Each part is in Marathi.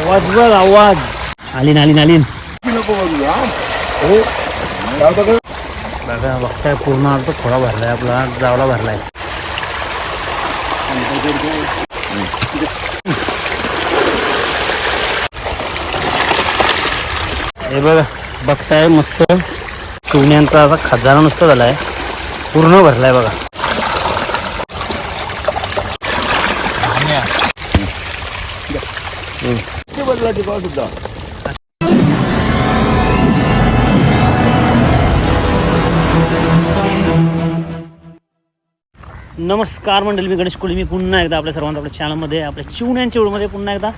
आवाज बघ आवाज. आलीन आलीन आलीन. बघ बघा बघताय पूर्ण आता थोडा भरलाय आपला जावला भरलाय. हे बघा बघताय मस्त. शिवण्यांचा असा खजाना नुसता झालाय. पूर्ण भरलाय बघा. ते पाव सुद्धा. नमस्कार मंडळी मी गणेश कोळी मी पुन्हा एकदा आपल्या सर्वांचं आपल्या चॅनलमध्ये आपल्या चिवण्यांच्या व्हिडिओमध्ये पुन्हा एकदा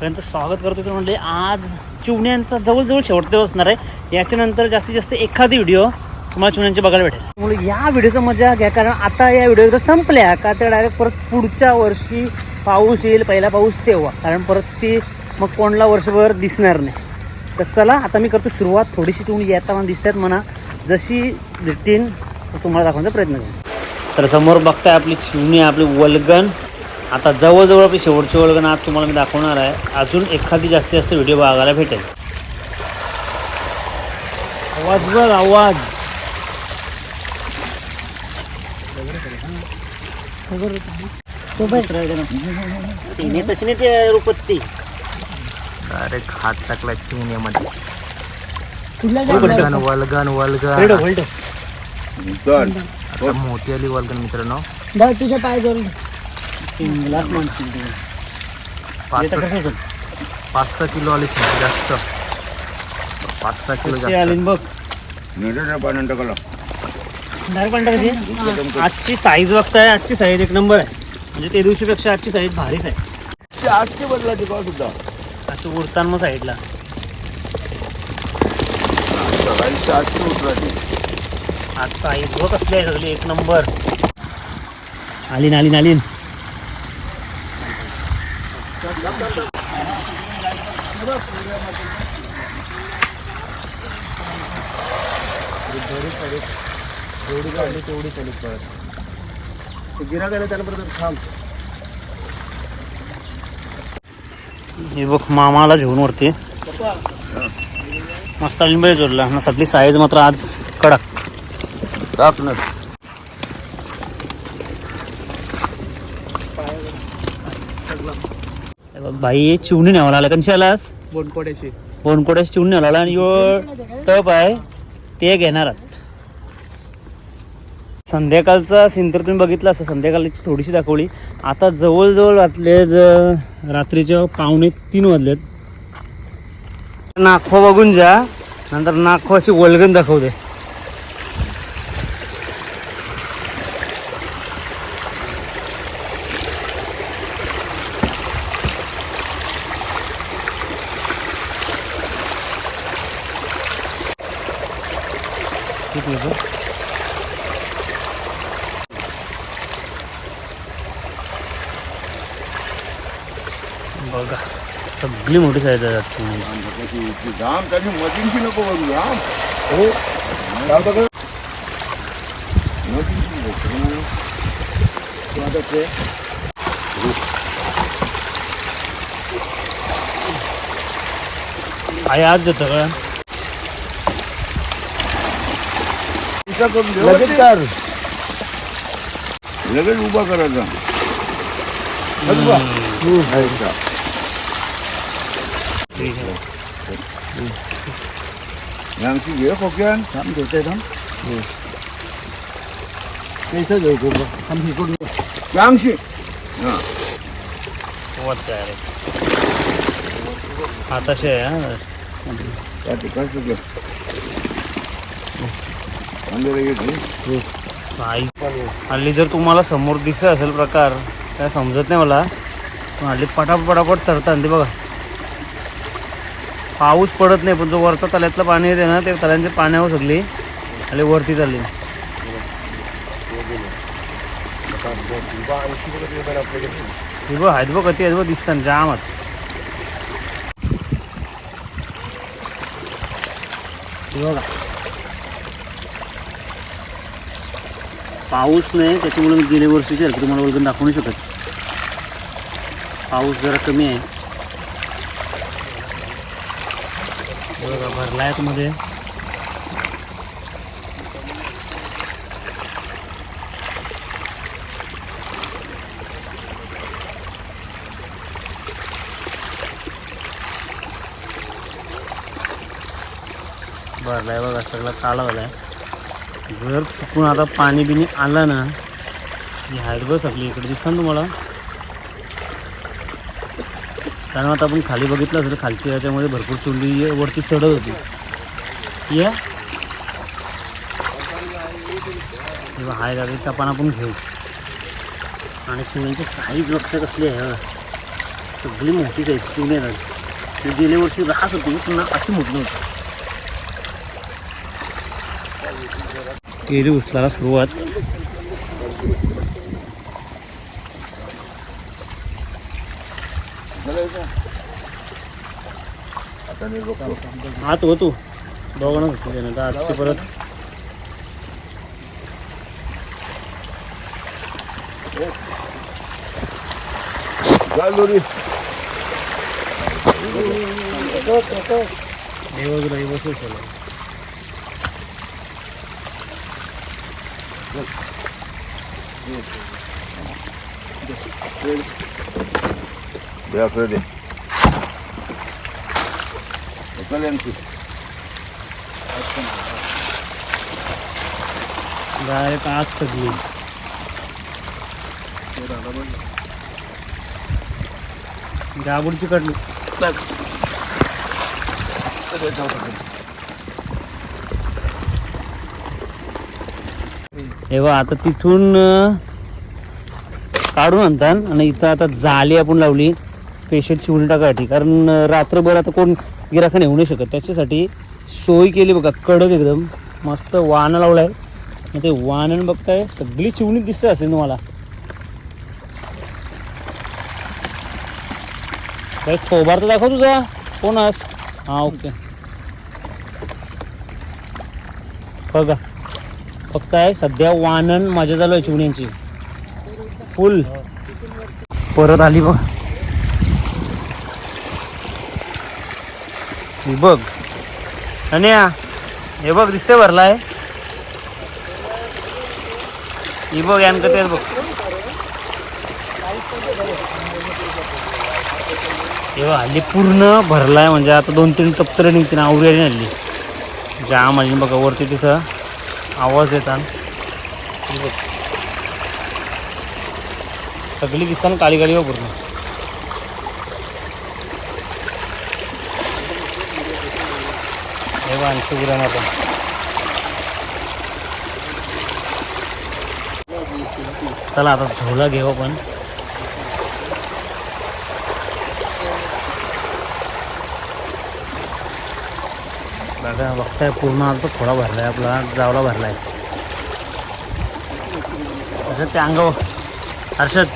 त्यांचं स्वागत करतो तर म्हणजे आज चिवण्यांचा जवळजवळ शेवट दिवस असणार आहे. याच्यानंतर जास्तीत जास्त एखादी व्हिडिओ तुम्हाला चिवण्यांची बघायला भेटेल. त्यामुळे या व्हिडिओचा मजा घ्या कारण आता या व्हिडिओ एकदा संपल्या. का त्या डायरेक्ट परत पुढच्या वर्षी पाऊस येईल पहिला पाऊस तेव्हा. कारण परत ती मग कोणला वर्षभर दिसणार नाही. तर चला आता मी करतो सुरुवात. थोडीशी तुम्ही येताना दिसतात म्हणा. जशी भेटीन तुम्हाला दाखवण्याचा प्रयत्न करू. तर समोर बघताय आपली चिमणी आपली वल्गन आता जवळजवळ आपली शेवटची वल्गन आज तुम्हाला मी दाखवणार आहे. अजून एखादी जास्तीत जास्त व्हिडिओ बघायला भेटेल. आवाज बघ आवाज. तशी नाही ते रुपत्ती अरे हात टाकला चिमण्यामध्ये. वल्गन वल्गन आता मोठी आली वल्गन मित्रांनो. तुझ्या पाय जोडून. पाच सहा किलो आली जास्त. पाच सहा किलो आली जास्त ना बघ. आजची साईज बघताय आजची साईज एक नंबर आहे. म्हणजे ते दिवशीपेक्षा आजची साईज भारीच आहे. आजचे बदला ते पाव सुद्धा. आजची उडतान मग साईडला. आज साईज बघ कसली आहे सगळी? एक नंबर. आलीन आलीन आलीन. जेवढी काढली तेवढी चालू परत. गिरा गेलं त्यानंतर थांब. हे बघ मामाला घेऊन वरती. मस्त लिंबे जोडला. ना सगळी साईज मात्र आज कडक. हे बघ बाई चिवणी न्यावं लागला. कशी आलास? बोनकोड्याची. बोनकोड्याची चिवणी न्यावं लागला. आणि यो टप आहे. ते घेणार आहात संध्याकाळचा सिंतर तुम्ही बघितलं असं संध्याकाळची थोडीशी दाखवली. आता जवळजवळ वाटले ज रात्रीच्या पावणे तीन वाजलेत. नाखो बघून जा नंतर नाखो अशी वल्गन दाखवते. किती बघा सगळी मोठी साईज आहे आजची. जाम त्याची मशीनची नको बघू हा. हो आई आज देतं का? कर. लगेच उभा करायचा. बा. ऐका. ठीक आहे. यांची घे खोक्यान थांब घेते थांब कैसं घ्यायचं बघ थांब हे करून यांशी हा वरती आहे रे. हा तसे आहे हा. त्या ठिकाणचं घे हल्ली जर तुम्हाला समोर दिसत असेल प्रकार काय समजत नाही मला. पण हल्ली पटापट पटापट चढतात ते बघा. पाऊस पडत नाही पण जो वरचा तल्यातलं पाणी येते ना ते तल्यांच्या पाण्यावर सगळी आणि वरती चालली. हे आहेत बघ कधी आहेत बघ दिसतात जामात बघा. पाऊस नाही त्याच्यामुळे मी गेल्या वर्षीची तुम्हाला वल्गन दाखवू शकत. पाऊस जरा कमी आहे. बघा भरला भरलायमध्ये. भरलाय बघा सगळा काळा आहे जर चुकून आता पाणी बिणी आलं ना ही बस आपली इकडे दिसतं तुम्हाला. कारण आता आपण खाली बघितलं असेल खालची याच्यामध्ये भरपूर चुली वरती चढत होती. या. हाय हाय त्या पण आपण घेऊ. आणि चिमण्यांची साईज बघता कसली आहे सगळी मोठी आहे चिमणी ती गेल्या वर्षी रास होती पुन्हा अशी मोठी होती. केली उचलायला सुरुवात. आता नाही बघतो आत हो तू दोघांना होती त्यानंतर आजची परत चाल दोरी हे बाजूला हे बसू चला दे अकरा दे चल यांची डायरेक्ट आत सगळी. गाबुडची कडली हे बघ आता तिथून काढून आणतात आणि इथं आता जाली आपण लावली. स्पेशल चिवणी टाकासाठी कारण रात्रभर आता कोण गिराखा नेऊ नाही शकत. त्याच्यासाठी सोय केली बघा कडक एकदम. मस्त वाहनं लावलाय. मग ते वाहनं बघताय सगळी चिवणी दिसते असते तुम्हाला. काय खोबार तर दाखव तुझा. कोण आस हा ओके. बघा. फक्त आहे सध्या वानन मजा चालू आहे चिवण्यांची. फुल. परत आली बघ. ही बघ. आणि हे बघ दिसते भरलाय. ही बघ यांक तेच बघ. हे हल्ली पूर्ण भरलाय म्हणजे आता दोन तीन टप्तर निघतील आवडी आली हल्ली. जाम म्हणजे बघा वरती तिथं आवाज येतात बघ. सगळी दिसतात काळी काळी पूर्ण हे बघ आणखी उड्या मारतात. चला आता झोला घेऊ आपण. बघा बघताय पूर्ण आलं तर थोडा भरलाय आपला जावला भरलाय. हर्षद ते अंगावर. हर्षद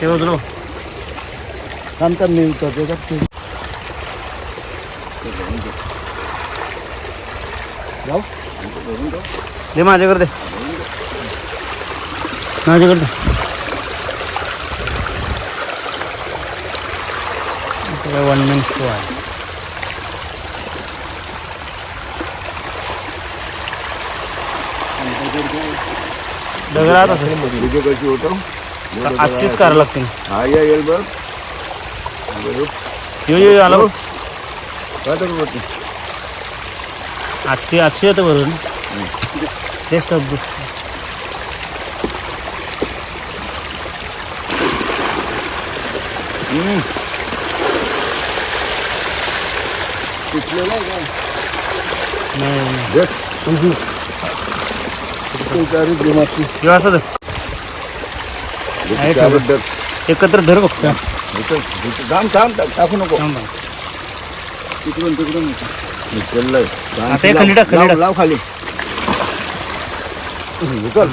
ते उचलो. नंतर मी उतरतो ते जाऊ दे। माझ्याकडे दे। माझ्याकडे दे वन मॅन शो आहे दगडात असेल कशी होतं आजचीच करावं लागते हा। या येईल बघ बरोबर यो यो यो, आला। काय तर आजची आजची येतं भरून. असं. आहे चालत धर. एकत्र धर बघ. इथं- इथं. थांब थांब टाक- नको. तिकडून तिकडून. निघालंय आता हे खाली टाक, खाली लाव. लाव खाली उचल.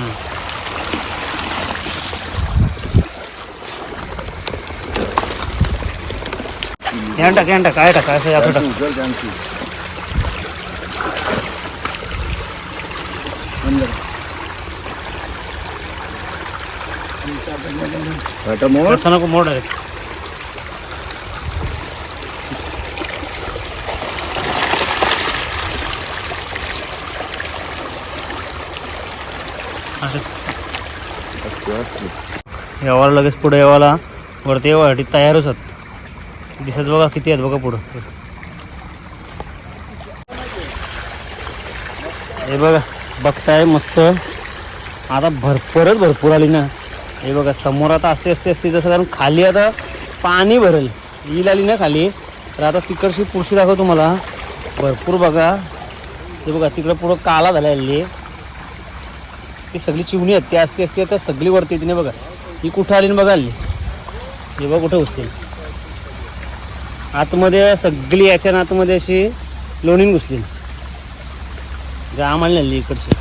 यान टाक यान टाक काय टाक असं याचं टाक. उचल त्यांची फाटा मोड असं नको मोड डायरेक्ट यावाला लगेच पुढे यावाला. वरती यावासाठी तयारच आहेत दिसत बघा किती आहेत बघा पुढं. हे बघा बघताय मस्त. आता भरपूरच भरपूर आली ना. हे बघा समोर आता असते असते असते. जसं कारण खाली आता पाणी भरेल. येईल आली ना खाली. तर आता तिकडची पुरशी दाखव तुम्हाला. भरपूर बघा. हे बघा तिकडं पुढं काला झाला हल्ली ती सगळी चिवणी आहेत ती असते असते आता सगळी वरती येते. बघा ही कुठं आली ना बघा आली. हे बघा कुठं घुसते आतमध्ये सगळी याच्या आतमध्ये अशी लोणीन घुसली जाम आली हल्ली इकडची.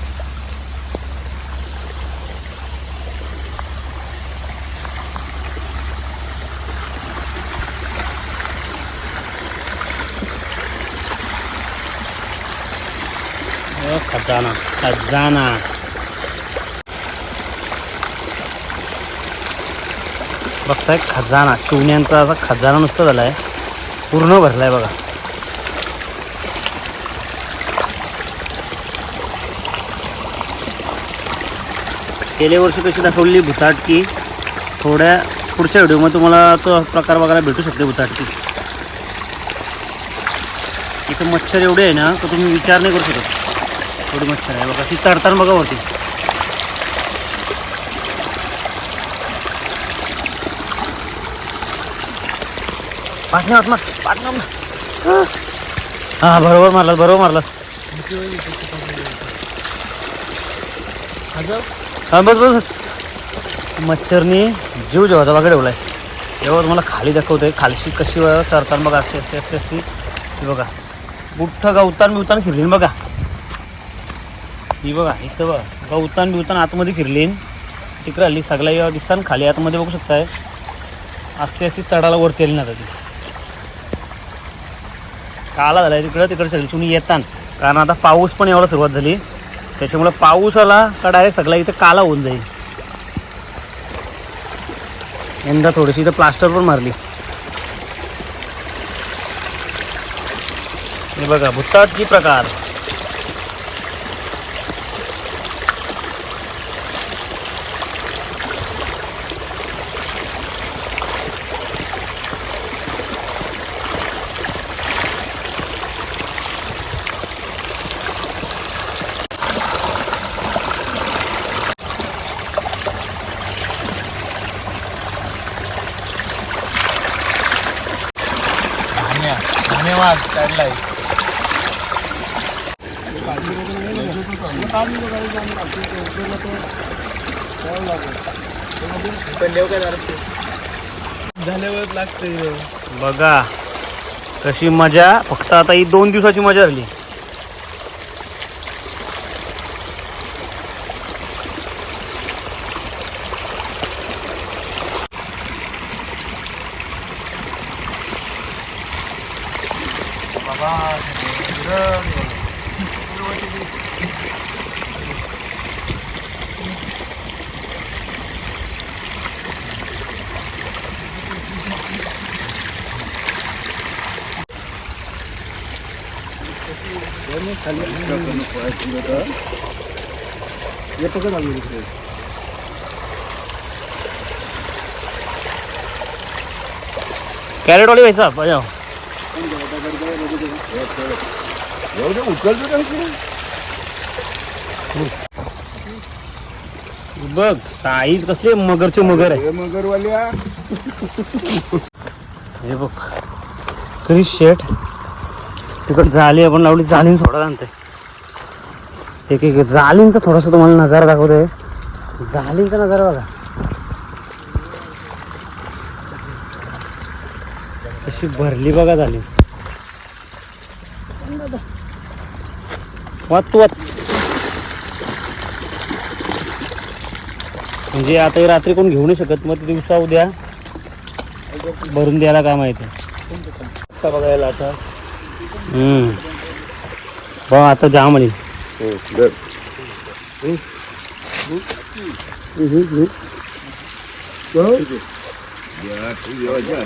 खजाना खजाना. बघताय खजाना चिवण्यांचा असा खजाना नुसता झालाय. पूर्ण भरलाय बघा. गेल्या वर्षी कशी दाखवली भुताटकी? थोड्या पुढच्या व्हिडिओमध्ये तुम्हाला तो प्रकार बघायला भेटू शकते भुताटकी. इथं मच्छर एवढे आहे ना तर तुम्ही विचार नाही करू शकत. थोडी मच्छर आहे. बघा अशी चढताना बघा वरती. पाटणार पाटणार हा बरोबर मारलास बरोबर मारलास. हा बस बस बस. मच्छरनी जीव जेवाचा बघा ठेवलाय. जेव्हा तुम्हाला खाली दाखवतोय. खालशी कशी चरताना बघा असते असते असते असते. ही बघा. बुठ्ठ गवतान बिवतान फिरलीन बघा. ही बघा इथं बघा. गवतान बिवतान आतमध्ये फिरलीन तिकडे हल्ली सगळ्या दिसताना खाली आतमध्ये बघू शकताय. असते असते चढायला वरती आली ना आता ती. काला झाला तिकडं तिकडं सगळी चुनी येतात कारण आता पाऊस पण एवढा सुरुवात झाली. त्याच्यामुळे पाऊस आला का डायरेक्ट सगळा इथं काला होऊन जाईल. यंदा थोडीशी इथं प्लास्टर पण मारली. हे बघा भुत्ताटकी प्रकार. काढलाय झाल्यावर लागतंय. बघा कशी मजा फक्त आता ही दोन दिवसाची मजा झाली. हे पकड इकडे. कॅरेटवाली व्हायचा पाहिजे एवढे उचलतो का इकडे? बघ साईज कसले मगरचे मगर आहे. मगरवाल्या. हे बघ. तरी शेट तिकडं जाळी आपण लावली जाळीन थोडा आणते. एक एक जाळींचा थोडासा तुम्हाला नजारा दाखवतोय. जाळींचा नजारा बघा. कशी भरली बघा झाली वात वात. म्हणजे आता रात्री कोण घेऊ नाही शकत मग ते दिवसा उद्या भरून द्यायला काम आहे ते बघायला आता. हम्म. आता हो, जा,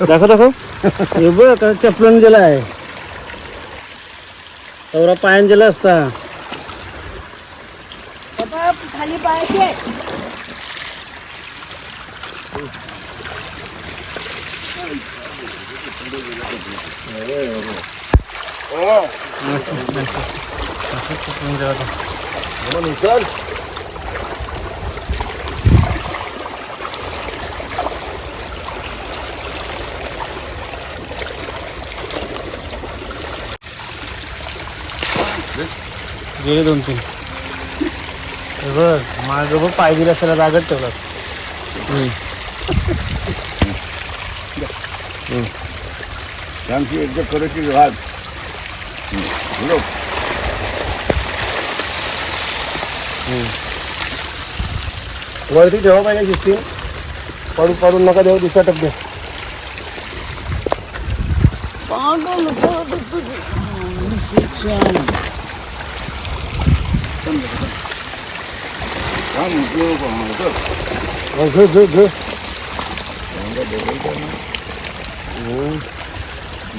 हे दाखव दाखव. हे बघ चपलन गेला आहे तवरा पायान गेला असता. खाली पाहिजे म्हणून उचल गेले दोन तीन हे बघ माग बघ पाय दिला त्याला जागत ठेवला. त्यांची एकदा करायची घाल लोक वरती ठेवा पाहिजे सिस्टीम पडू पडून नका देऊ दुसरा टप्पे हो,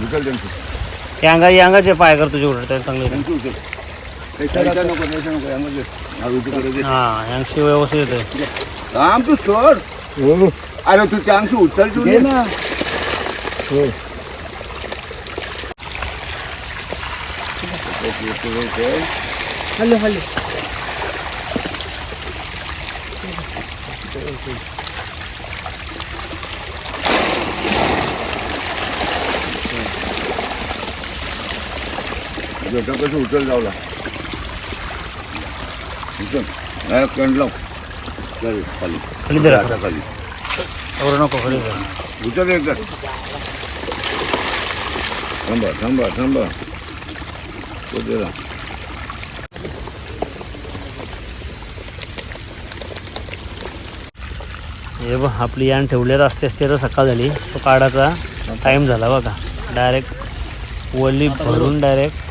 उचल त्यांची यांगा यांगाचे पाय कर तुझे उलट चांगले त्यांची उचल त्याच्या नको त्याच्या नको यामध्ये हा उजवीकडे दे. हा यांशी व्यवस्थित येते काम तू सोड. हो. अरे तू त्या अंशी उचल तू घे ना. हो. हल्लो हल्लो जटा कसं उचल जावला उचल कण लाव खाली खाली. आता खाली नको खाली. उचल एकदा थांबा थांबा थांबा तो जरा. हे बघ आपली यान ठेवलेलं असते असते तर सकाळ झाली. तो काढायचा. टाईम झाला बघा. डायरेक्ट वली भरून डायरेक्ट